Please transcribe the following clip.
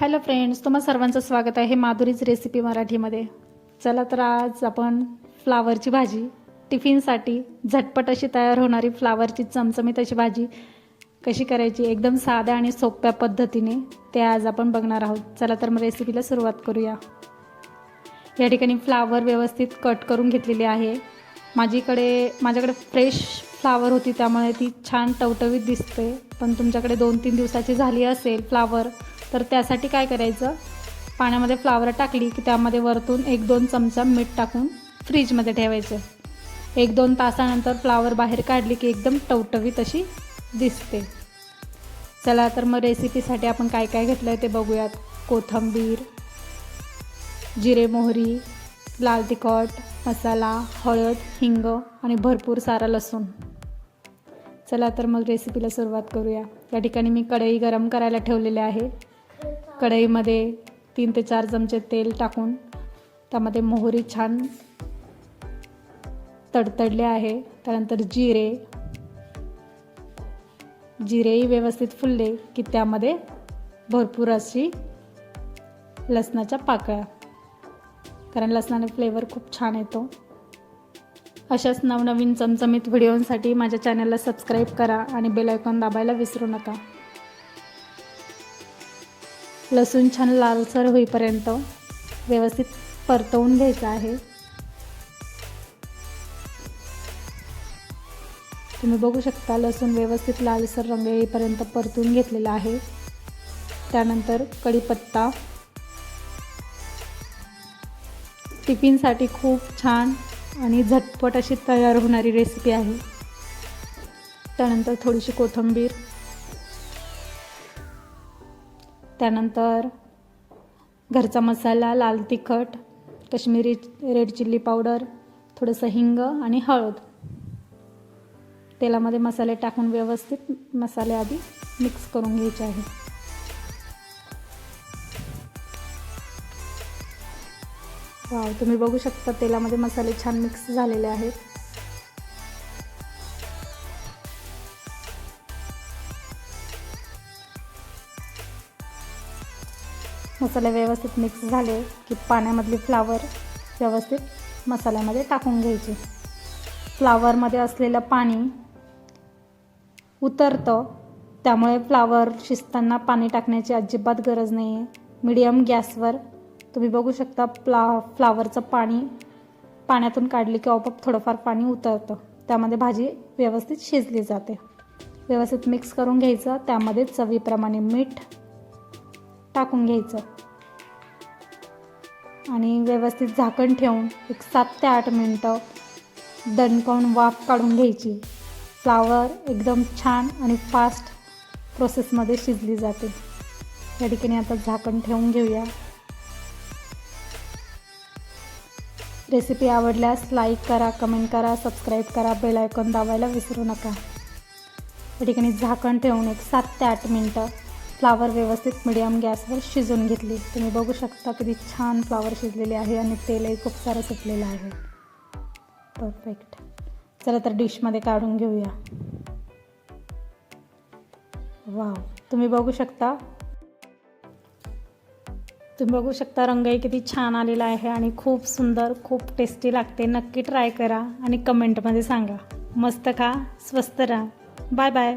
Hello friends तुम्हा सर्वांचं स्वागत आहे माधुरीज रेसिपी मराठीमध्ये. चला तर आज आपण फ्लावरची भाजी टिफिनसाठी झटपट अशी तयार होणारी फ्लावरची चमचमीत अशी भाजी कशी करायची एकदम साध्या आणि सोप्या पद्धतीने ते आज आपण बघणार आहोत. चला तर मग रेसिपीला सुरुवात करूया. या ठिकाणी फ्लावर व्यवस्थित कट करून घेतलेली आहे. माझीकडे माझ्याकडे फ्रेश फ्लावर होती त्यामुळे ती छान टवटवीत दिसते. पण तुमच्याकडे दोन तीन दिवसाची झाली असेल फ्लावर तर त्यासाठी काय करायचं? पाण्यामध्ये फ्लावर टाकली की त्यामध्ये वरतून एक दोन चमचा मीठ टाकून फ्रीजमध्ये ठेवायचं. एक दोन तासानंतर फ्लावर बाहेर काढली की एकदम टवटवीत अशी दिसते. चला तर मग रेसिपीसाठी आपण काय काय घेतलं आहे ते बघूयात. कोथिंबीर जिरे मोहरी लाल तिखट मसाला हळद हिंग आणि भरपूर सारा लसूण. चला तर मग रेसिपीला सुरुवात करूया. या ठिकाणी मी कढई गरम करायला ठेवलेले आहे. कढईमध्ये तीन ते चार चमचे तेल टाकून त्यामध्ये मोहरी छान तडतडले आहे. त्यानंतर जिरे. जिरेही व्यवस्थित फुलले की त्यामध्ये भरपूर अशी लसणाच्या पाकळ्या. कारण लसणाने फ्लेवर खूप छान येतो. अशाच नवनवीन चमचमीत व्हिडिओंसाठी माझ्या चॅनलला सबस्क्राईब करा आणि बेल आयकॉन दाबायला विसरू नका. लसूण छान लालसर होईपर्यंत व्यवस्थित परतवून घ्यायचं आहे. तुम्ही बघू शकता लसूण व्यवस्थित लालसर रंग येईपर्यंत परतून घेतलेला आहे. त्यानंतर कढीपत्ता. टिफिनसाठी खूप छान आणि झटपट अशी तयार होणारी रेसिपी आहे. त्यानंतर थोडीशी कोथिंबीर. त्यानंतर घरचा मसाला लाल तिखट कश्मीरी रेड चिल्ली पावडर थोडंसं हिंग आणि हळद. तेलामध्ये मसाले टाकून व्यवस्थित मसाले आधी मिक्स करून घ्यायचे आहे. वाव तुम्ही बघू शकता तेलामध्ये मसाले छान मिक्स झालेले आहेत. मसाले व्यवस्थित मिक्स झाले की पाण्यामधले फ्लावर व्यवस्थित मसाल्यामध्ये टाकून घ्यायची. फ्लावरमध्ये असलेलं पाणी उतरतं त्यामुळे फ्लावर शिजताना पाणी टाकण्याची अजिबात गरज नाही आहे मिडियम गॅसवर तुम्ही बघू शकता फ्ला फ्लावरचं पाणी पाण्यातून काढली की आपोआप थोडंफार पाणी उतरतं. त्यामध्ये भाजी व्यवस्थित शिजली जाते. व्यवस्थित मिक्स करून घ्यायचं. त्यामध्ये चवीप्रमाणे मीठ टाकून घ्यायचं. आणि व्यवस्थित झाकण ठेवून एक सात ते आठ मिनटं दणकावून वाफ काढून घ्यायची. फ्लावर एकदम छान आणि फास्ट प्रोसेसमध्ये शिजली जाते. या ठिकाणी आता झाकण ठेवून घेऊया. रेसिपी आवडल्यास लाईक करा कमेंट करा सबस्क्राईब करा बेल आयकॉन दाबायला विसरू नका. या ठिकाणी झाकण ठेवून एक सात ते आठ मिनटं फ्लावर व्यवस्थित मिडियम गॅसवर शिजवून घेतली. तुम्ही बघू शकता किती छान फ्लावर शिजलेले आहे आणि तेलही खूप सारं सुटलेलं आहे. परफेक्ट चला तर डिशमध्ये काढून घेऊया. वाव तुम्ही बघू शकता. तुम्ही बघू शकता रंगही किती छान आलेला आहे आणि खूप सुंदर खूप टेस्टी लागते. नक्की ट्राय करा आणि कमेंटमध्ये सांगा. मस्त खा स्वस्त राहा. Bye bye